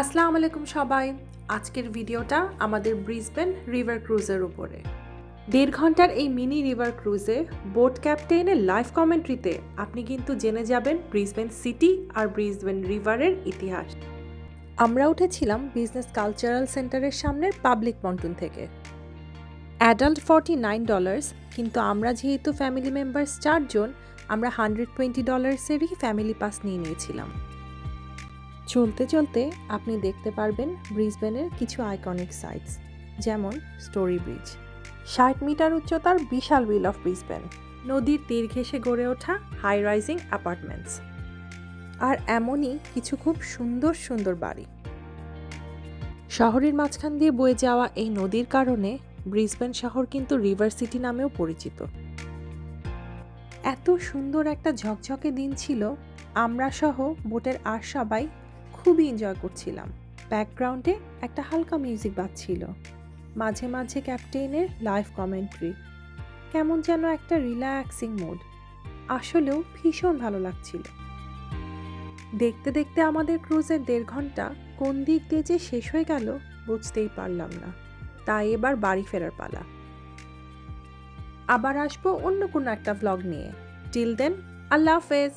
আসসালামু আলাইকুম সবাই। আজকের ভিডিওটা আমাদের ব্রিসবেন রিভার ক্রুজের উপরে। দেড় ঘণ্টার এই মিনি রিভার ক্রুজে বোট ক্যাপ্টেনের লাইভ কমেন্ট্রিতে আপনি কিন্তু জেনে যাবেন ব্রিসবেন সিটি আর ব্রিসবেন রিভারের ইতিহাস। আমরা উঠেছিলাম বিজনেস কালচারাল সেন্টারের সামনের পাবলিক পন্টুন থেকে। অ্যাডাল্ট ফর্টি নাইন ডলার্স কিন্তু আমরা যেহেতু ফ্যামিলি মেম্বার্স চারজন, আমরা হান্ড্রেড টোয়েন্টি ডলার্সেরই ফ্যামিলি পাস নিয়ে নিয়েছিলাম। চলতে চলতে আপনি দেখতে পারবেন ব্রিসবেনের কিছু আইকনিক সাইটস যেমন স্টোরি ব্রিজ ষাট মিটার উচ্চতার বিশাল উইল অফ ব্রিসবেন নদীর তীর ঘেঁষে গড়ে ওঠা হাই রাইজিং অ্যাপার্টমেন্টস আর এমনই কিছু খুব সুন্দর সুন্দর বাড়ি। শহরের মাঝখান দিয়ে বয়ে যাওয়া এই নদীর কারণে ব্রিসবেন শহর কিন্তু রিভার সিটি নামেও পরিচিত। এত সুন্দর একটা ঝকঝকে দিন ছিল, আমরা সহ বোটের আর সবাই খুবই এনজয় করছিলাম। ব্যাকগ্রাউন্ডে একটা হালকা মিউজিক বাজছিল মাঝে মাঝে ক্যাপ্টেনের লাইভ কমেন্ট্রি কেমন যেন একটা রিল্যাক্সিং মুড আসলেও ভীষণ ভালো লাগছিল। দেখতে দেখতে আমাদের ক্রুজের দেড় ঘণ্টা কোন দিক দিয়ে যে শেষ হয়ে গেল বুঝতেই পারলাম না। তাই এবার বাড়ি ফেরার পালা। আবার আসব অন্য কোনো একটা ভ্লগ নিয়ে। টিল দেন আল্লাহ হাফেজ।